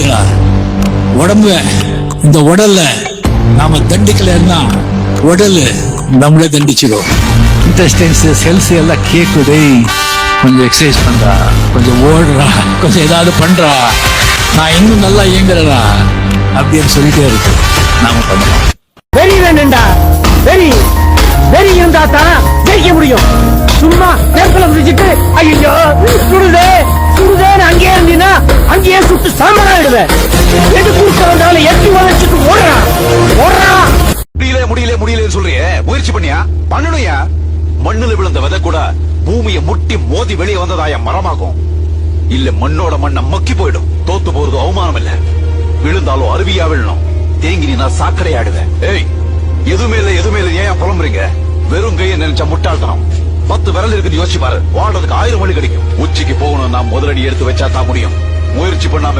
உடலுடா உடம்பு இந்த உடல்ல நாம தண்டிக்கலைன்னா உடல் நம்மளே தண்டிச்சிடும். இன்டெஸ்டைன்ஸ் செல்ஸ் எல்லாம் கேக்குதே கொஞ்சம் எக்ஸசைஸ் பண்றா கொஞ்சம் ஓடுறா கொஞ்சம் ஏதாவது பண்றா. நான் இன்னும் நல்லா இயங்குறடா அப்படின்னு சொல்லிட்டே இருக்கு. நாம பண்ணலாம். வெறி வேணும்டா வெறி. வெறி இருந்தா தான் ஜெயிக்க முடியும். சும்மா நெருப்புல முடிச்சிட்டு ஐயோ சுடுதே சுடுதேன்னு அங்கேயே இருந்தீங்கன்னா அங்கேயே சுட்டு எது வந்தாலும் எட்டி ஓடுறான் ஓடுறான் முடியல முடியல முடியலன்னு முயற்சி பண்ணியா? பண்ணணும்யா? மண்ணுல விழுந்த விதை கூட பூமியை முட்டி மோதி வெளியே வந்ததாயா மரமாகும். இல்ல மண்ணோட மக்கி போயிடும். தோத்து போறது அவமானம் இல்ல. விழுந்தாலும் அருவியா விழணும். தேங்கி நீ நான் சாக்கடை ஆடுவேன். ஏய் எதுவுமே இல்ல எதுவுமே இல்ல. ஏன் புலம்புறீங்க? வெறும் கையை நினைச்ச முட்டாள்தனம். பத்து விரல் இருக்குன்னு யோசிச்சு பாரு. வாழ்றதுக்கு ஆயிரம் வழி கிடைக்கும். உச்சிக்கு போகணும் நான் முதலடி எடுத்து வச்சா தான் முடியும். முயற்சி பண்ணாம